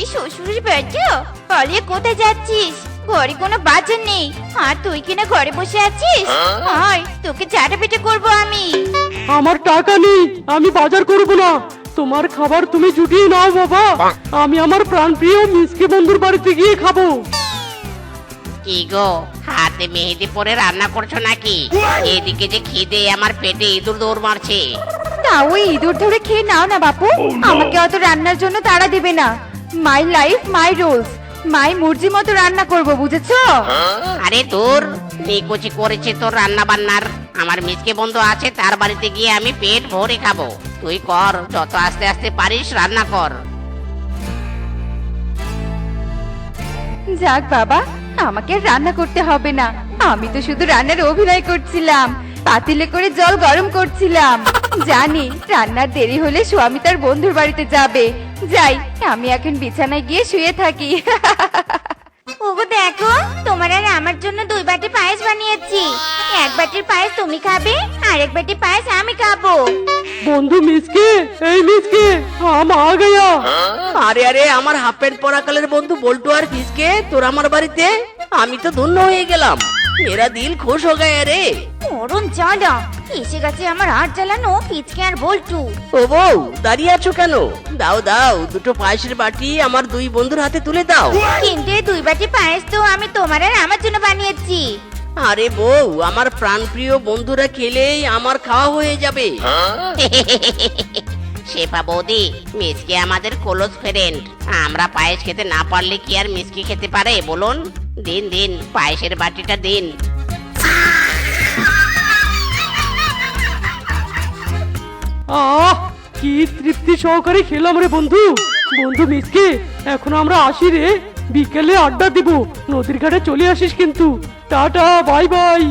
তুই শ্বশুরের বাচ্চা পালিয়ে কোথায় যাচ্ছিস? ঘরে কোনো বাজার নেই। আর তুই কিনা ঘরে বসে আছিস? আয় তোকে চাটা পেটে করব আমি। আমার টাকা নেই আমি বাজার করব না। তোমার খাবার তুমি জুটিয়ে নাও বাবা। আমি আমার প্রাণপ্রিয় মিসকে বন্ধুর বাড়িতে গিয়ে খাব। কি গো হাতে মেহেদি পরে রান্না করছ নাকি? এদিকে যে খিদে আমার পেটে ইঁদুর দৌড় মারছে। তা ওই ইঁদুর ধরে খেয়ে নাও না বাপু। আমাকে অত রান্নার জন্য তাড়া দেবে না। মাই লাইফ মাই রুলস মাই মুরজি মতো রান্না করব বুঝেছ? আরে তোর নিকুচি করেছে তোর রান্না বান্নার আমার মিসকে বন্ধু আছে তার বাড়িতে গিয়ে আমি পেট ভরে খাব। তুই কর যত আস্তে আস্তে পারিস রান্না কর। যাক বাবা আমাকে রান্না করতে হবে না। আমি তো শুধু রান্নার অভিনয় করছিলাম। পাতিলে করে জল গরম করছিলাম। জানি রান্নার দেরি হলে স্বামী তার বন্ধুর বাড়িতে যাবে। যাই আমি এখন বিছানায় গিয়ে শুয়ে থাকি। ওগো দেখো তোমার আর আমার জন্য দুই বাটি পায়েস বানিয়েছি। এক বাটির পায়েস তুমি খাবে আর এক বাটি পায়েস আমি খাব। বন্ধু মিসকে এই মিসকে হাম আ গয়া। আরে আরে আমার হাফ প্যান্ট পরাকালের বন্ধু বল্টু আর ফিসকে তোর আমার বাড়িতে? আমি তো ধন্য হয়ে গেলাম। মেরা দিল খুশ হো গায়া রে মরণ জ্বালা এসে গেছে আমার হাত জ্বালানো পিচকে আর বল্টু ও বউ দাঁড়িয়ে আছো কেন দাও দাও দুটো পায়েসের বাটি আমার দুই বন্ধুর হাতে তুলে দাও কিন্তু এই দুই বাটি পায়েস তো আমি তোমার আর আমার জন্য বানিয়েছি আরে বউ আমার প্রাণপ্রিয় বন্ধুরা খেলেই আমার খাওয়া হয়ে যাবে শেফা বৌদি মিসকে আমাদের ক্লোজ ফ্রেন্ড আমরা পায়েস খেতে না পারলে কি আর মিসকে খেতে পারে বলুন দিন দিন পায়েসের বাটিটা দিন। আহ কি তৃপ্তি সহকারে খেলাম রে বন্ধু। বন্ধু মিসকে এখন আমরা আসি রে। বিকেলে আড্ডা দিব। নদীর ঘাটে চলে আসিস কিন্তু। Tata bye bye.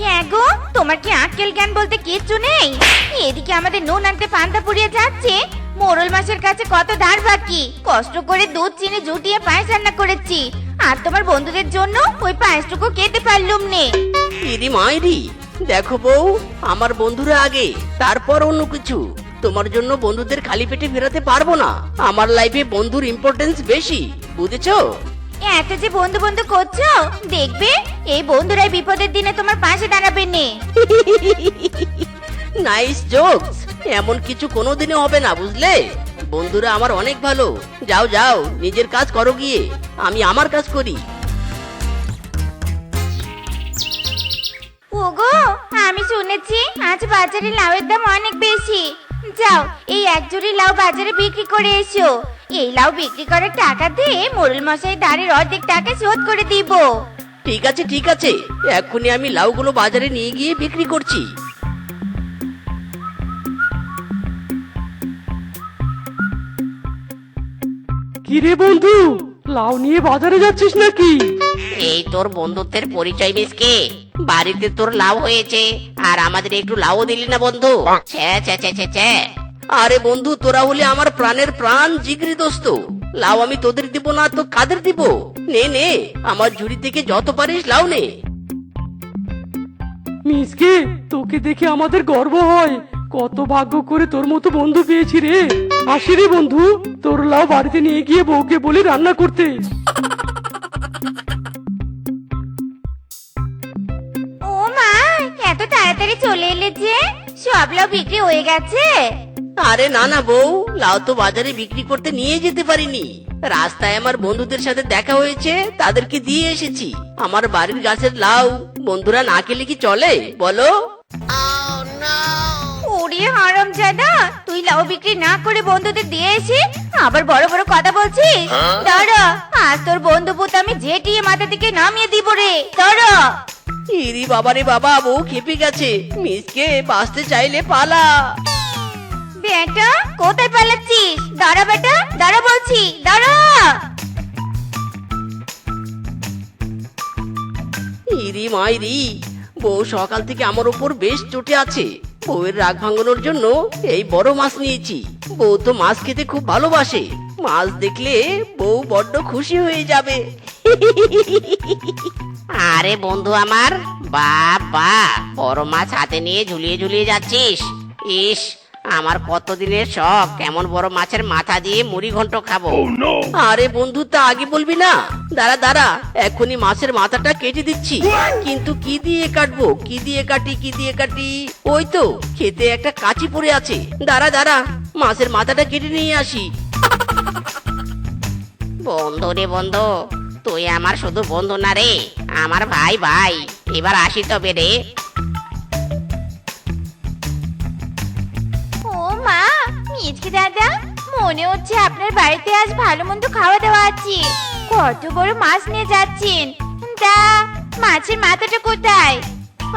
হ্যাঁ গো তোমার কি আক্কেল জ্ঞান বলতে কিচ্ছু নেই? এদিকে আমাদের নুন আনতে পান্তা পুড়িয়ে যাচ্ছে। মোরল মাসের কাছে কত ধার বাকি? কষ্ট করে দুধ চিনি জুটিয়ে পায়েস রান্না করেছি। আর তোমার বন্ধুদের জন্য ওই পায়েসটুকু খেতে পারলুম নে। ইরি মাইরি দেখো বউ আমার বন্ধুরা আগে তারপর অন্য কিছু। তোমার জন্য বন্ধুদের খালি পেটে ফেরাতে পারব না। আমার লাইফে বন্ধুর ইম্পর্টেন্স বেশি বুঝেছ? এত যে বন্ধু বন্ধু করছ দেখবে এই বন্ধুরাই বিপদের দিনে তোমার পাশে দাঁড়াবে নে। নাইস জোকস এমন কিছু কোনোদিনও হবে না বুঝলে? বন্ধুরা আমার অনেক ভালো। যাও যাও নিজের কাজ করো গিয়ে। আমি আমার কাজ করি। ওগো আমি শুনেছি আজ বাজারে লাউয়ের দাম অনেক বেশি। যাও এই এক জুড়ি লাউ বাজারে বিক্রি করে এসো। এই লাউ বিক্রি করার টাকা দিয়ে মোরল মশাই দাঁড়ের অর্ধেক টাকা শোধ করে দিব। ঠিক আছে ঠিক আছে। এক্ষুনি আমি লাউগুলো বাজারে নিয়ে গিয়ে বিক্রি করছি। কি রে বন্ধু লাউ নিয়ে বাজারে যাচ্ছিস নাকি? এই তোর বন্ধুত্বের পরিচয় মিসকে বাড়িতে তোর লাভ হয়েছে আর আমাদের একটু লাভও দিলি না বন্ধু। ছ্যা ছ্যা ছ্যা ছ্যা ছ্যা আরে বন্ধু তোরা হলে আমার প্রাণের প্রাণ জিগরি দোস্ত। লাউ আমি তোদের দিব না তো কাদের দিব? নে নে আমার ঝুড়ি থেকে যত পারিস লাউ নে। মিসকে তোকে দেখে আমাদের গর্ব হয়। কত ভাগ্য করে তোর মতো বন্ধু পেয়েছি রে। আসি রে বন্ধু তোর লাউ বাড়িতে নিয়ে গিয়ে বউকে বলে রান্না করতে। ও মা এত তাড়াতাড়ি চলে এলে যে সব লাউ বিক্রি হয়ে গেছে। আরে না না বউ লাউ তো বাজারে বিক্রি করতে নিয়ে যেতে পারিনি। রাস্তায় আমার বন্ধুদের সাথে দেখা হয়েছে তাদেরকে দিয়ে এসেছি। আমার বাড়ির গাছের লাউ বন্ধুরা না খেলে কি চলে? বলো। ওরে হারাম জাদা। তুই লাউ বিক্রি না করে বন্ধুদের দিয়ে এসে আবার বড় বড় কথা বলছিস? দাঁড়া আজ তোর বন্ধু পুত আমি জেটিয়ে মাথা থেকে নামিয়ে দিব রে। দাঁড়া। ইরি বাবারে বাবা বউ খেপে গেছে। মিসকে বাঁচতে চাইলে পালা। বেটা কোথায় পালাচ্ছিস? দাঁড়া বেটা দাঁড়া বলছি দাঁড়া। ইরি মাইরি বউ সকাল থেকে আমার উপর বেশ চটে আছে। বউয়ের রাগ ভাঙানোর জন্য এই বড় মাছ নিয়েছি। বউ তো মাছ খেতে খুব ভালোবাসে। মাছ দেখলে বউ বড্ড খুশি হয়ে যাবে। আরে বন্ধু আমার বা বা বড় মাছ হাতে নিয়ে ঝুলিয়ে ঝুলিয়ে যাচ্ছিস। ইস আমার কতদিনের শখ? কেমন বড় মাছের মাথা দিয়ে মুড়ি ঘন্ট খাব? আরে বন্ধু তা আগে বলবি না। দাঁড়া দাঁড়া এখনই মাছের মাথাটা কেটে দিচ্ছি। কিন্তু কি দিয়ে কাটবো? কি দিয়ে কাটি কি দিয়ে কাটি? ওই তো খেতে একটা কাঁচি পড়ে আছে। দাঁড়া দাঁড়া মাছের মাথাটা কেটে নিয়ে আসি। বন্ধু রে বন্ধু তুই আমার শুধু বন্ধু না রে আমার ভাই ভাই। এবার আসি তবে রে। মা মিচকে দাদা মনে হচ্ছে আপনার বাড়িতে আজ ভালো মন্দ খাওয়া দাওয়া আছে। কত বড় মাছ নিয়ে যাচ্ছেন। তা মাছের মাথাটা কোথায়?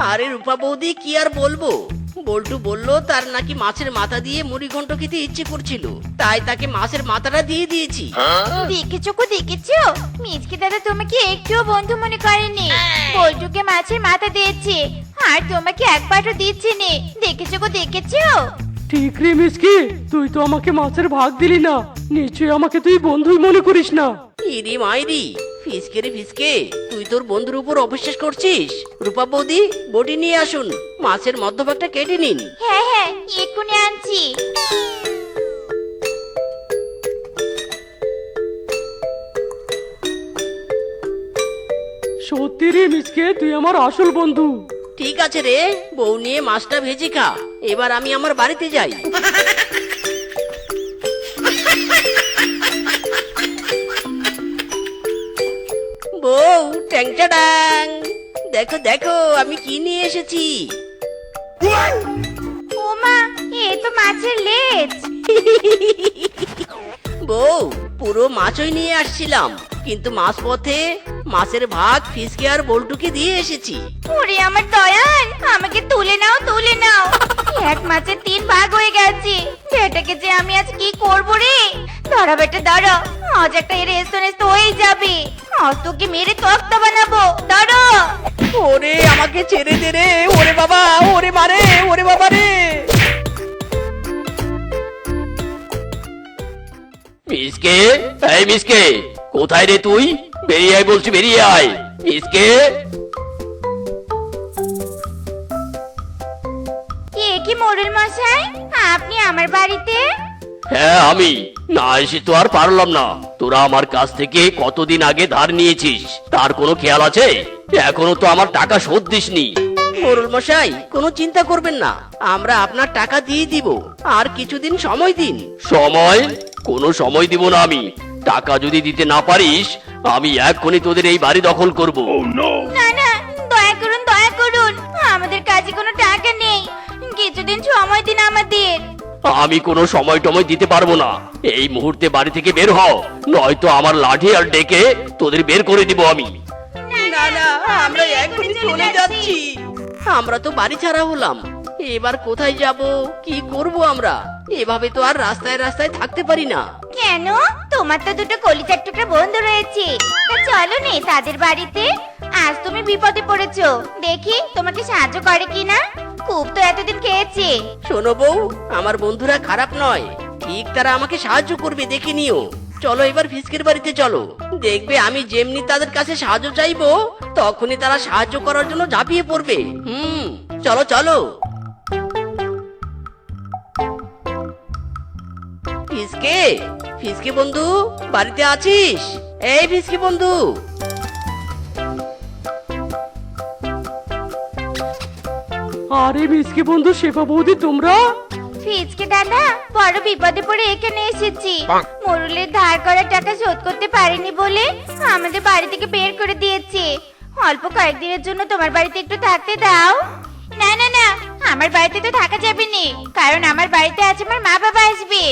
আরে রূপা বৌদি কি আর বলব? বল্টু বলল তার নাকি মাছের মাথা দিয়ে মুড়ি ঘন্ট খেতে ইচ্ছে করছিল। তাই তাকে মাছের মাথাটা দিয়ে দিয়েছি। দেখেছ কো দেখেছ? মিচকে দাদা তোমাকে একটুও বন্ধু মনে করেনি। বল্টুকে মাছের মাথা দিয়েছে আর তোমাকে এক পাটও দিচ্ছে নে। দেখেছ কো দেখেছ? ঠিক রে মিসকে তুই তো আমাকে মাছের ভাগ দিলি না। নিশ্চয়ই আমাকে তুই বন্ধুই মনে করিস না। ইরি মাইরি ফিসকে রে ফিসকে তুই তোর বন্ধুর উপর অবিশ্বাস করছিস? রূপা বৌদি বটি নিয়ে আসুন মাছের মধ্যভাগটা কেটে নিন। হ্যাঁ হ্যাঁ এক্ষুনি আনছি। সত্যি রে মিসকে তুই আমার আসল বন্ধু। ঠিক আছে রে বউ নিয়ে মাছটা ভেজে খা। এবার আমি আমার বাড়িতে যাই। বউ ট্যাংটা ড্যাং দেখো দেখো আমি কি নিয়ে এসেছি। ও মা এ তো মাছের লেজ। বউ পুরো মাছই নিয়ে আসছিলাম কিন্তু মাছ পথে মাছের ভাগ ফিসকে আর বল্টুকে দিয়ে এসেছি। ওরে আমার দয়াল আমাকে তুলে নাও তুলে নাও। এক মাছের তিন ভাগ হয়ে গেছে। এটাকে যে আমি আজ কি করব রে? ধরো বেটা ধরো আজ একটা এর রেস্টুরেন্ট হয়ে যাবে। আজ তোকে মেরে তক্তা বানাবো। দাঁড়া ওরে আমাকে ছেড়ে দে রে। ওরে বাবা ওরে মারে ওরে বাবা রে। মিসকে এই মিসকে কোথায় রে তুই? বেরিয়ে আয় বলছি বেরিয়ে আয়। মিসকে? এ কি মোড়ল মশাই? আপনি আমার বাড়িতে? হ্যাঁ আমি। না এসে তো আর পারলাম না। তোরা আমার কাছ থেকে কতদিন আগে ধার নিয়েছিস? তার কোনো খেয়াল আছে? এখনও তো আমার টাকা শোধ দিসনি। মোরল মশাই কোনো চিন্তা করবেন না। আমরা আপনার টাকা দিয়ে দিব। আর কিছুদিন সময় দিন। সময়? কোনো সময় দিব না আমি। টাকা যদি দিতে না পারিস আমি এক্ষুনি তোদের এই বাড়ি দখল করব। না না দয়া করুন দয়া করুন। আমাদের কাছে কোনো টাকা নেই। কিছুদিন সময় দিন আমাদের। আমি কোনো সময় টময় দিতে পারব না। এই মুহূর্তে বাড়ি থেকে বের হও। নয়তো আমার লাঠি আর ডেকে তোদের বের করে দিব আমি। না না আমরা এখনই চলে যাচ্ছি। আমরা তো বাড়ি ছাড়া হলাম। এবার কোথায় যাব? কি করব আমরা? এভাবে তো আর রাস্তায় রাস্তায় থাকতে পারি না। কেন? তোমার তো দুটো কলিজার টুকরা বন্ধু রয়েছে। তা চলো নে তাদের বাড়িতে। আজ তুমি বিপদে পড়েছো। দেখি তোমাকে সাহায্য করে কিনা। খুব তো এতদিন খেয়েছে। শোনো বউ আমার বন্ধুরা খারাপ নয়। ঠিক তারা আমাকে সাহায্য করবে দেখে নিও। চলো এবার ফিসকের বাড়িতে চলো। দেখবে আমি যেমনি তাদের কাছে সাহায্য চাইব তখনই তারা সাহায্য করার জন্য ঝাঁপিয়ে পড়বে। হুম চলো চলো। ফিসকে ফিসকে বন্ধু বাড়িতে আছিস? এই ফিসকে বন্ধু। আরে মিসকে বন্ধু শেফা বৌদি তোমরা? ফিজকে দাদা বড় বিপদে পড়ে এখানে এসেছি। মুরুলের ধার করা টাকা শোধ করতে পারেনি বলে আমাদের বাড়ি থেকে বের করে দিয়েছে। অল্প কয়েকদিনের জন্য তোমার বাড়িতে একটু থাকতে দাও। না না না আমার বাড়িতে তো থাকা যাবে না কারণ আমার বাড়িতে আজ আমার মা বাবা আসবে।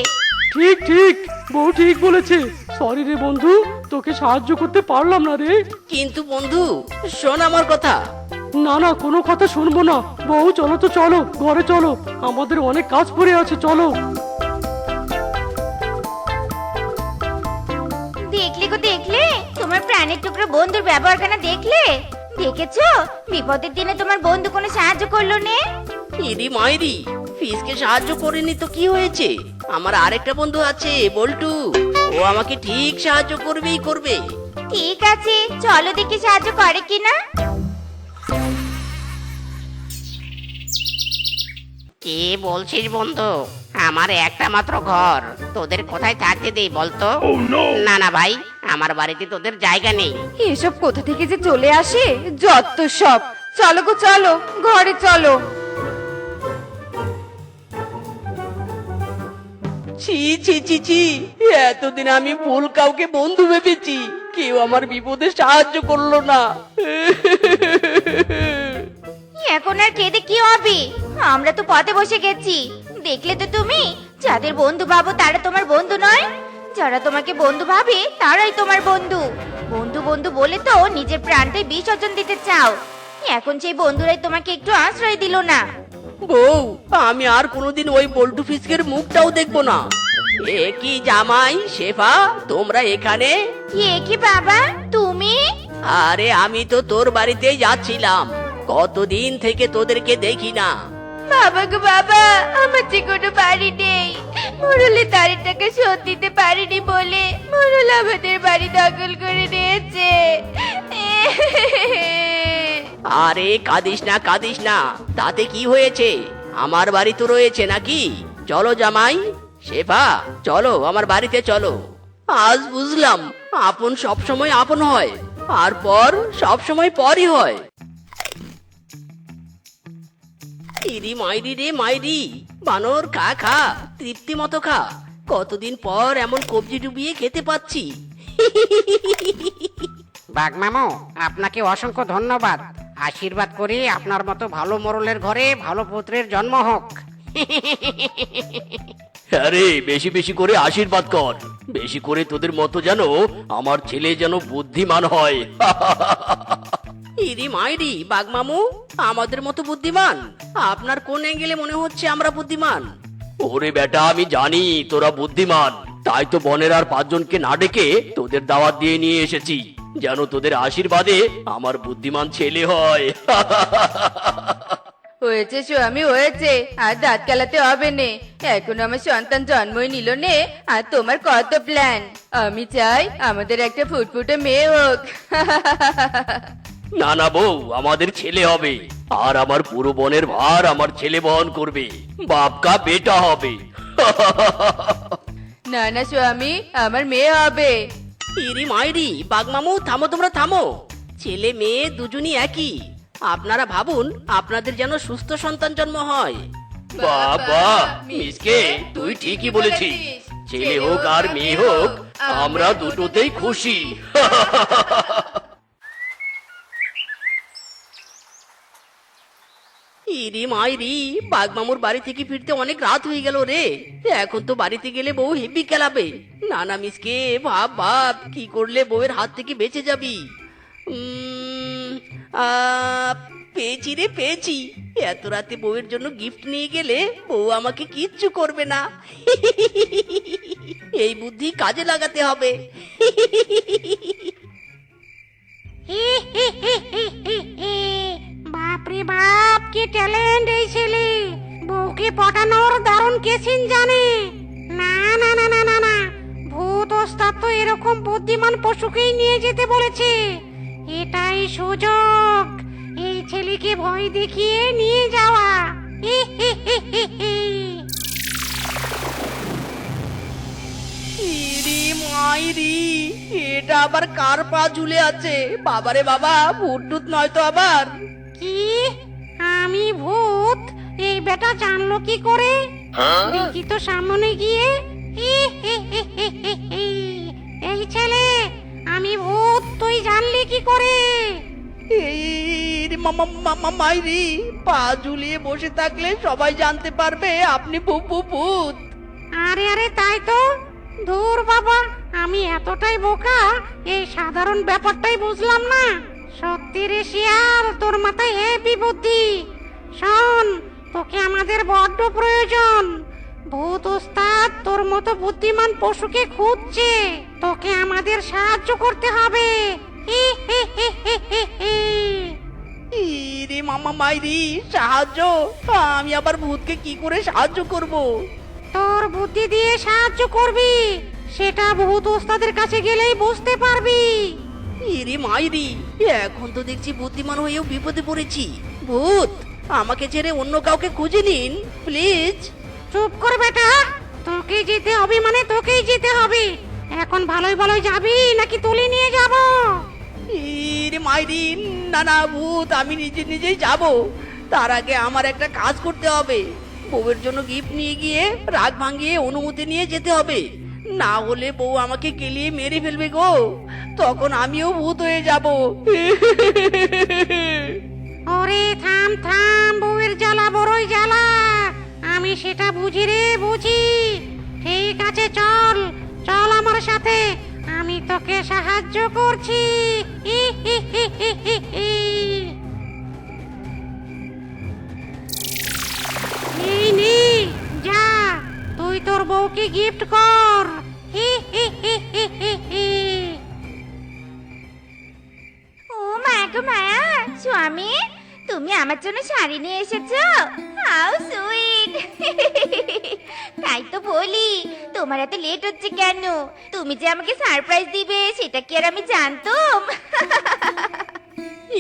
ঠিক ঠিক। বউ ঠিক বলেছে। সরি রে বন্ধু তোকে সাহায্য করতে পারলাম না রে। কিন্তু বন্ধু শোন আমার কথা। না না কোনো কথা শুনব না। বউ চলো তো চলো। ঘরে চলো। আমাদের অনেক কাজ পড়ে আছে চলো। দেখলে গো দেখলে। তোমার প্রাণের টুকরো বন্ধুর ব্যবহার কেন দেখলে? দেখেছ? বিপদের দিনে তোমার বন্ধু কোনো সাহায্য করল নে? ইরি মাইরি ফিসকে সাহায্য করেনি তো কি হয়েছে? আমার আরেকটা বন্ধু আছে বল্টু। ও আমাকে ঠিক সাহায্য করবেই করবে। ঠিক আছে চলো দেখি সাহায্য করে কিনা। কে বলছিস বন্ধু? আমার একটা মাত্র ঘর। তোদের কোথায় থাকতে দেই বলতো? না না ভাই আমার বাড়িতে তোদের জায়গা নেই। এসব কোথা থেকে যে চলে আসে? যত সব। চলো গো চলো ঘরে চলো। ছি ছি ছি ছি। এতদিন আমি ভুল কাউকে বন্ধু ভেবেছি। কেউ আমার বিপদে সাহায্য করল না। এখন আর কেঁদে কি হবে? আমরা তো পথে বসে গেছি। দেখলে তো তুমি, যাদের বন্ধু ভাবো তারা তোমার বন্ধু নয়। যারা তোমাকে বন্ধু ভাবে, তারাই তোমার বন্ধু। বন্ধু বন্ধু বলে তো নিজের প্রাণটাই বিসর্জন দিতে চাও। এখন সেই বন্ধুরাই তোমাকে একটু আশ্রয় দিল না। বউ আমি আর কোনোদিন ওই বল্টু ফিসকের মুখটাও দেখব না। এ কি জামাই শেফা তোমরা এখানে? এ কি বাবা তুমি? আরে আমি তো তোর বাড়িতেই যাচ্ছিলাম। কতদিন থেকে তোদেরকে দেখি না। বাবা গো বাবা আমার যে কোনো বাড়ি নেই। মোরলে তারের টাকা শোধ দিতে পারিনি বলে মোরল আমাদের বাড়ি দখল করে নিয়েছে। আরে কাঁদিস না কাঁদিস না। তাতে কি হয়েছে? আমার বাড়ি তো রয়েছে নাকি? চলো জামাই। শেফা, চলো, আমার বাড়িতে চলো। আজ বুঝলাম, আপন সব সময় আপন হয়, আর পর সব সময় পরই হয়। ইরি মাইরি রে মাইরি, বানর, খা খা, তৃপ্তি মতো খা। কতদিন পর এমন কবজি ডুবিয়ে খেতে পাচ্ছি। বাগমামু, আপনাকে অসংখ্য ধন্যবাদ। আশীর্বাদ করি আপনার মতো ভালো মরলের ঘরে ভালো পুত্রের জন্ম হোক। আরে বেশি বেশি করে আশীর্বাদ কর। বেশি করে তোদের মতো যেন আমার ছেলে যেন বুদ্ধিমান হয়। ইরি মাইরি বাগমামু আমাদের মতো বুদ্ধিমান। আপনার কোন অ্যাঙ্গেলে মনে হচ্ছে আমরা বুদ্ধিমান? ওরে বেটা আমি জানি তোরা বুদ্ধিমান। তাই তো বনের আর পাঁচজনকে না ডেকে তোদের দাওয়াত দিয়ে নিয়ে এসেছি। যেন তোদের আশীর্বাদে আমার বুদ্ধিমান ছেলে হয়। হয়েছে স্বামী হয়েছে। আর দাঁত কালাতে হবে নে। এখন আমার সন্তান জন্মই নিল নে আর তোমার কত প্ল্যান আমি চাই আমাদের একটা ফুটফুটে মেয়ে হোক। না না বউ আমাদের ছেলে হবে। আর আমার পুরো বনের ভার আমার ছেলে বহন করবে। বাপকা বেটা হবে। না না স্বামী আমার মেয়ে হবে। ইরি মাইরি, বাগমামু, থামো তোমরা, থামো। ছেলে মেয়ে দুজনই একই। আপনারা ভাবুন, আপনাদের যেন সুস্থ সন্তান জন্ম হয়। বাবা, মিসকে, তুই ঠিকই বলেছিস। ছেলে হোক আর মেয়ে হোক, আমরা দুটোতেই খুশি। ইরি মাইরি বাগমামুর বাড়ি থেকে ফিরতে অনেক রাত হয়ে গেল রে। এখন তো বাড়িতে গেলে বউ হেব্বি খেলাবে। না না মিসকে, ভাব ভাব, কি করলে বউয়ের হাত থেকে বেঁচে যাবি? পেয়েছি রে, পেয়েছি। এত রাতে বউয়ের জন্য গিফট নিয়ে গেলে বউ আমাকে কিচ্ছু করবে না। এই বুদ্ধি কাজে লাগাতে হবে। বাপরে বাপ, কি ট্যালেন্ট এই ছেলে। বউকে পটানোর দারুণ কেসিন জানে। না না না না না না। ভূত ওস্তাদ তো এরকম বুদ্ধিমান পশুকেই নিয়ে যেতে বলেছে। এটাই সুযোগ। এই ছেলেকে ভয় দেখিয়ে নিয়ে যাওয়া। মাইরি, এটা আবার কার পা ঝুলে আছে? বাবারে বাবা ভূত টুত নয় তো আবার। কি? আমি ভূত। এই বেটা জানলো কি করে? দেখি তো সামনে গিয়ে। এই ছেলে আমি ভূত তুই জানলি কি করে? ইরি মামা মামা মাইরি পা ঝুলিয়ে বসে থাকলে সবাই জানতে পারবে আপনি ভূত। আরে আরে তাই তো। ধুর বাবা আমি এতটাই বোকা এই সাধারণ ব্যাপারটাই বুঝলাম না। সত্যি রে শিয়াল তোর মাথায় হেভি বুদ্ধি শোন তোকে আমাদের বড্ড প্রয়োজন। ভূত ওস্তাদ তোর মতো বুদ্ধিমান পশুকে খুঁজছে। তোকে আমাদের সাহায্য করতে হবে। হি হি হি হি হি হি। ইরি মামা মাইরি সাহায্য? আমি আবার ভূতকে কি করে সাহায্য করব? তোর বুদ্ধি দিয়ে সাহায্য করবি। সেটা ভূত ওস্তাদের কাছে গেলেই বুঝতে পারবি। ইরি মাইরি এখন তো দেখছি বুদ্ধিমান হয়েও বিপদে পড়েছি। ভূত আমাকে ছেড়ে অন্য কাউকে খুঁজে নিন প্লিজ। চুপ কর বেটা তোকে যেতে হবে মানে তোকেই যেতে হবে। এখন ভালোই ভালোই যাবি নাকি তুলে নিয়ে যাব? ইরে মাইরি না না ভূত আমি নিজে নিজেই যাব। তার আগে আমার একটা কাজ করতে হবে। বউয়ের জন্য গিফট নিয়ে গিয়ে রাগ ভাঙিয়ে অনুমতি নিয়ে যেতে হবে। না হলে বউ আমাকে কেলিয়ে মেরে ফেলবে গো। তখন আমিও ভূত হয়ে যাব। ওরে থাম থাম, বউয়ের জ্বালা বড়ই জ্বালা। আমি সেটা বুঝি রে, বুঝি। ঠিক আছে, চল চল আমার সাথে। আমি তোকে সাহায্য করছি। এই নে, যা, তুই তোর বউকে গিফট কর। ও মা গো মায়া স্বামী তুমি আমার জন্য শাড়ি নিয়ে এসেছ? How sweet. তাই তো বলি তোমার এত লেট হচ্ছে কেন? তুমি যে আমাকে সারপ্রাইজ দিবে সেটা কি আর আমি জানতাম?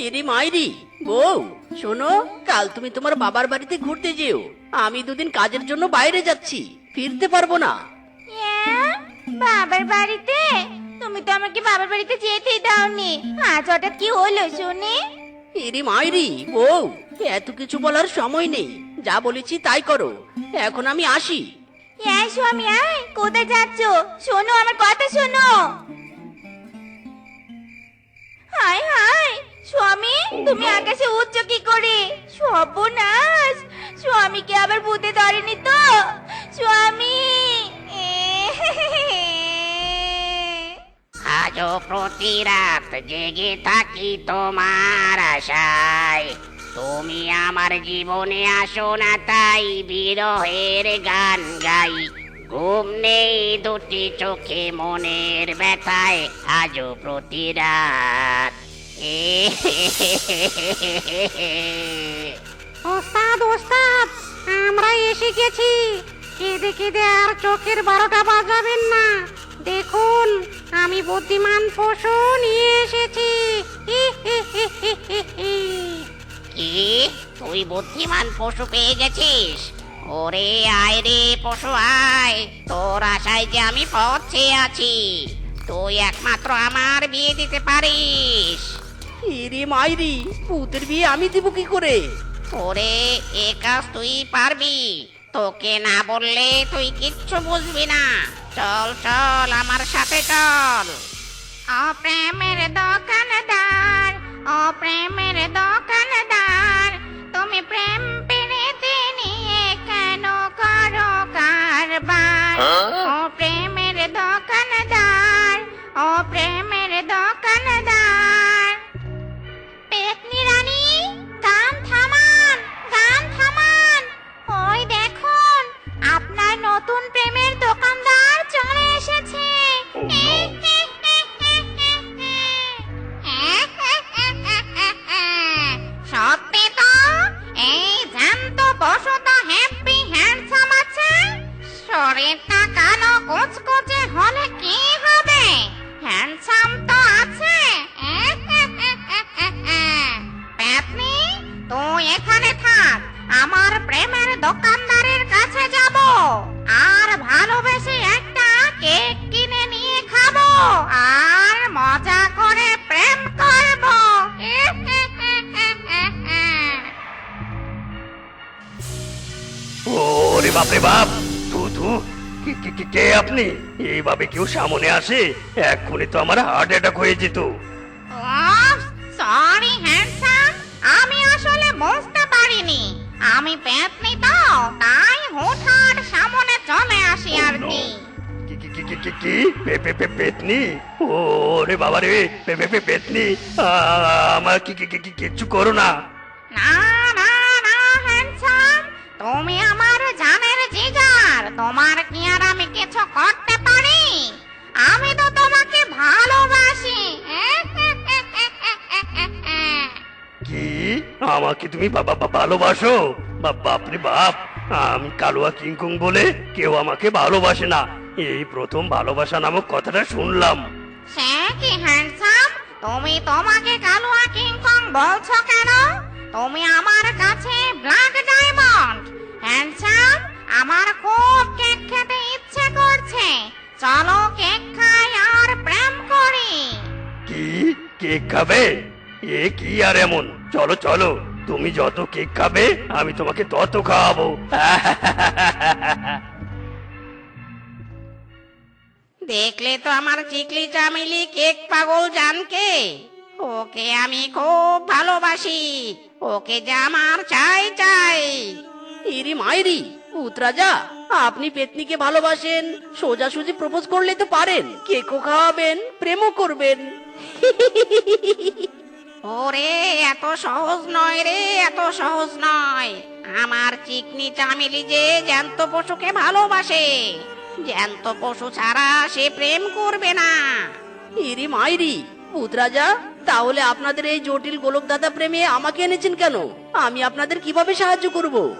ইরে মাইরি বউ শোনো কাল তুমি তোমার বাবার বাড়িতে ঘুরতে যেও। আমি দুদিন কাজের জন্য বাইরে যাচ্ছি ফিরতে পারব না। হ্যাঁ? বাবার বাড়িতে? তুমি তো আমাকে বাবার বাড়িতে যেতেই দাওনি। আজ হঠাৎ কি হলো শুনি? ইরি মাইরি বউ এত কিছু বলার সময় নেই। যা বলেছি তাই করো। এখন আমি আসি। হ্যাঁ স্বামী আয়। কোথায় যাচ্ছ? শোনো আমার কথা শোনো। হায় হায় স্বামী তুমি আকাশে উচ্চ কি করে? সর্বনাশ! স্বামীকে আবার ভূতে ধরেনি তো? স্বামী! আজও প্রতি রাত জেগে থাকি তোমার আশায়। তুমি আমার জীবনে আসো না তাই বিরহের গান গাই। ঘুম নেই দুটি চোখে মনের ব্যথায় আজও প্রতি রাত ওস্তাদ ওস্তাদ, আমরা এসে গেছি। কেঁদে কেঁদে আর চোখের বারোটা বাজাবেন না। দেখুন আমি বুদ্ধিমান পশু নিয়ে এসেছি। কি? তুই বুদ্ধিমান পশু পেয়ে গেছিস? ওরে আয় রে পশু আয়। তোর আশায় যে আমি পথ চেয়ে আছি। তুই একমাত্র আমার বিয়ে দিতে পারিস। ইরি মাইরি ভূতের বিয়ে আমি দিব কি করে? ওরে এ কাজ তুই পারবি। তোকে না বললে তুই কিচ্ছু বুঝবি না। চল চল, আমার সাথে চল। ও প্রেমের দোকানদার ও প্রেমের দোকানদার। ওরে বাপরে বাপ। তু তু কি আপনি? এইভাবে কেউ সামনে আসে এক্ষুনি তো আমার হার্ট অ্যাটাক হয়ে যেত। সরি হ্যান্ডসাম আমি আসলে বুঝতে পারিনি। আমি পেতনি তো তাই হুটহাট সামনে চলে আসি আর কি। কি পেতনি? ওরে বাবা রে পেতনি। আমার কি কি কি কি কিচ্ছু করো না। না তোমার কি আর আমি কিছু করতে পারি? আমি তো তোমাকে ভালোবাসি। কি? আমাকে তুমি বাবা ভালোবাসো? বা- বাপরে বাপ আমি কালুয়া কিংকং বলে কেউ আমাকে ভালোবাসে না। এই প্রথম ভালোবাসা নামক কথাটা শুনলাম। সে কি হ্যান্ডসাম তুমি তোমাকে কালুয়া কিংকং বলছো কেন? তুমি আমার কাছে ব্ল্যাক ডায়মন্ড হ্যান্ডসাম আমার খুব কেক খেতে ইচ্ছে করছে। চলো কেক খাই আর প্রেম করি। কি? কেক খাবে? এ কি আর এমন? চলো চলো। তুমি যত কেক খাবে আমি তোমাকে তত খাওয়াবো। দেখলে তো আমার চিকলি চামিলি কেক পাগল জানকে। ওকে আমি খুব ভালোবাসি। ওকে যে আমার চাই চাই। ইরি মাইরি। উতরাজা আপনি পেতনিকে ভালোবাসেন সোজাসুজি প্রপোজ করলে তো পারেন। কেকও খাওয়াবেন প্রেমও করবেন। ওরে এত সহজ নয় রে এত সহজ নয়। আমার চিকনি চামেলি যে জ্যান্ত পশুকে ভালোবাসে জ্যান্ত পশু ছাড়া সে প্রেম করবে না। ইরি মাইরি উতরাজা তাহলে আপনাদের এই জটিল গোলকদাদা প্রেমে আমাকে এনেছেন কেন? আমি আপনাদের কীভাবে সাহায্য করব?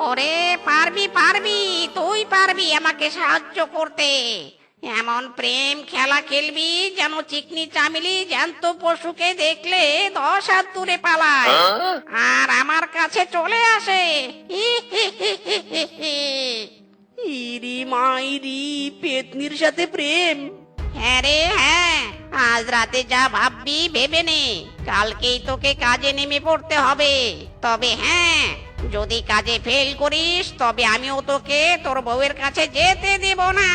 ওরে পারবি পারবি তুই পারবি আমাকে সাহায্য করতে। এমন প্রেম খেলা খেলবি যেন চিকনি চামিলি জ্যান্ত পশুকে দেখলে দশ হাত দূরে পালায়। আর আমার কাছে চলে আসে। ইরি মাইরি পেতনির সাথে প্রেম। হ্যাঁ রে হ্যাঁ আজ রাতে যা ভাববি ভেবে নে। কালকেই তোকে কাজে নেমে পড়তে হবে। তবে হ্যাঁ যদি কাজে ফেল করিস তবে আমিও তোকে তোর বউয়ের কাছে যেতে দেব না।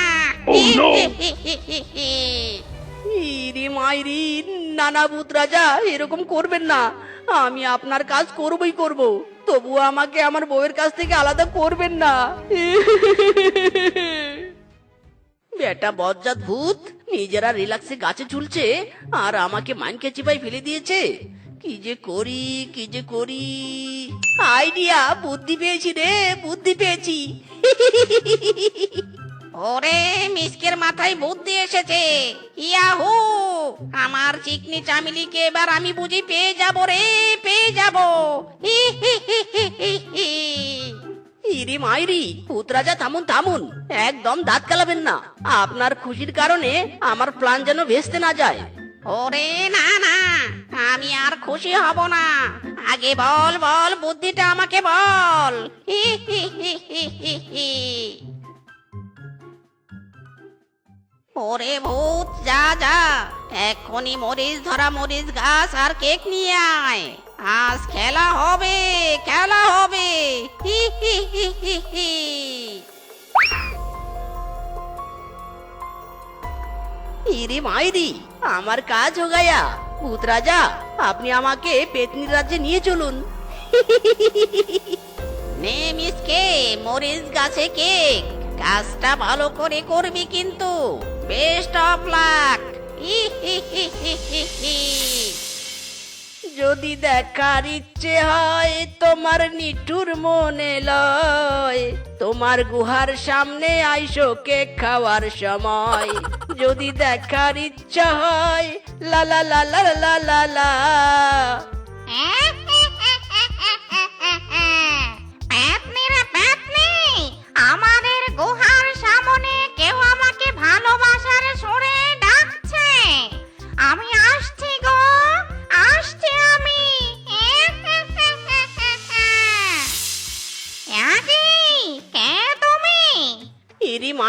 ইরি মাইরি নানা ভূত রাজা এরকম করবেন না। আমি আপনার কাজ করবই করব। তবুও আমাকে আমার বউয়ের কাছ থেকে আলাদা করবেন না। বেটা বজ্জাত ভূত নিজেরা রিল্যাক্সে গাছে ঝুলছে আর আমাকে মাইনকে চিপাই ফেলে দিয়েছে। কি যে করি কি যে করি? আইডিয়া বুদ্ধি পেয়েছি রে বুদ্ধি পেয়েছি। ওরে মিসকের মাথায় বুদ্ধি এসেছে। ইয়াহু আমার চিকনি চামিলিকে এবার আমি বুঝি পেয়ে যাব রে পেয়ে যাব। ইরি মাইরি পুতরাজা থামুন থামুন। একদম দাঁত কালাবেন না। আপনার খুশির কারণে আমার প্ল্যান যেন ভেস্তে না যায়। ওরে না না, আমি আর খুশি হব না। আগে বল বল, বুদ্ধিটা আমাকে বল। ওরে ভূত, যা যা, এক্ষুনি মরিচ ধরা মরিচ গাছ আর কেক নিয়ে আয়। আজ খেলা হবে খেলা হবে। ইরি মাইরি আমার কাজ হো গায়া। পুতরাজা আপনি আমাকে পেতনির রাজ্যে নিয়ে চলুন। নে মিসকে, মরিচ গাছে কেক। কাজটা ভালো করে করবি কিন্তু। Best of luck. যদি দেখার ইচ্ছে হয় তোমার নিঠুর মনে লয় তোমার গুহার সামনে আইসো কেক খাওয়ার সময় যদি দেখার ইচ্ছা হয় লালা লালা লালা লা লা প্যাতনিরা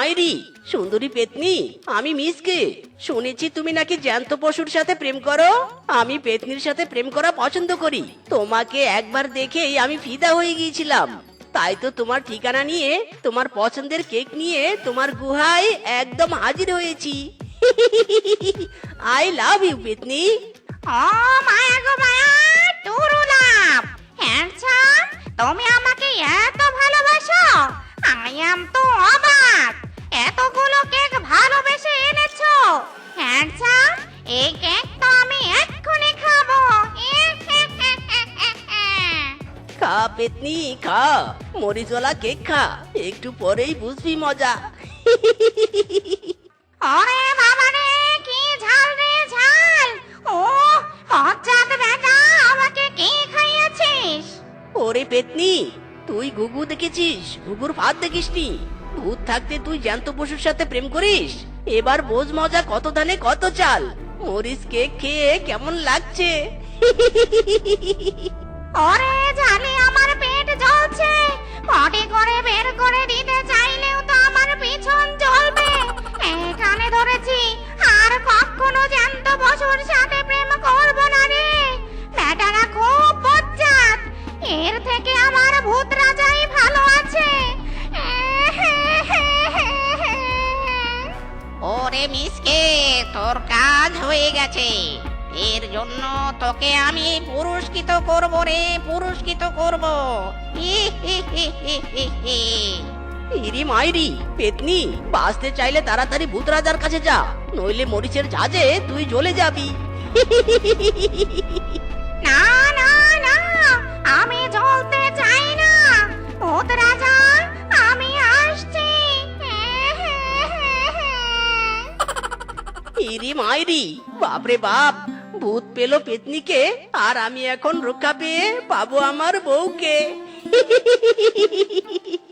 মাইরি, সুন্দরী পেতনি, আমি মিসকে। শুনেছি তুমি নাকি জ্যান্ত পশুর সাথে প্রেম করো। আমি পেতনির সাথে প্রেম করা পছন্দ করি। তোমাকে একবার দেখেই আমি ফিদা হয়ে গিয়েছিলাম। তাই তো তোমার ঠিকানা নিয়ে, তোমার পছন্দের কেক নিয়ে, তোমার গুহায় একদম হাজির হয়েছি। আই লাভ ইউ পেতনি। ও মায়া গো মায়া টুরুলাভ হ্যান্ডসাম তুমি আমাকে এত ভালোবাসো। আই এম তো অবাক। এতগুলো কেক ভালোবেসে এনেছো? হ্যান্ডসাম এই কেক তো আমি এক্ষুনি খাব। খা পেতনি খা। মরিচওয়ালা কেক খা। একটু পরেই বুঝবি মজা। ওরে বাবা রে কি ঝাল রে ঝাল। ও হজ্জাত বেটা আমাকে কি খাইয়েছিস? ওরে পেতনি তুই গুগু দেখেছিস? গুগুর ফাঁদ দেখিসনি? ভূত থাকতে তুই জ্যান্ত পশুর সাথে প্রেম করিস? এবার বোঝ মজা কত ধানে কত চাল। মরিস কেক খেয়ে কেমন লাগছে? ওরে জানি আমার পেট জ্বলছে। পটি করে বের করে দিতে চাইলেও তো আমার পিছন জ্বলবে এটা কোনো জ্যান্ত পশুর সাথে প্রেম করব না রে। বেটারা খুব বজ্জাত। এর থেকে আমার ভূত রাজাই ভালো আছে। ওরে মিসকে তোর কাজ হয়ে গেছে। এর জন্য তোকে আমি পুরস্কৃত করব রে পুরস্কৃত করব। ইরি মাইরি পেতনি বাঁচতে চাইলে তাড়াতাড়ি ভূত রাজার কাছে যা নইলে মরিচের ঝাঁজে তুই জ্বলে যাবি। না না না আমি জ্বলতে চাই না। ভূত ইরি মাইরি। বাপরে বাপ, ভূত পেল পেতনিকে, আর আমি এখন রক্ষা পেয়ে পাবো আমার বউকে।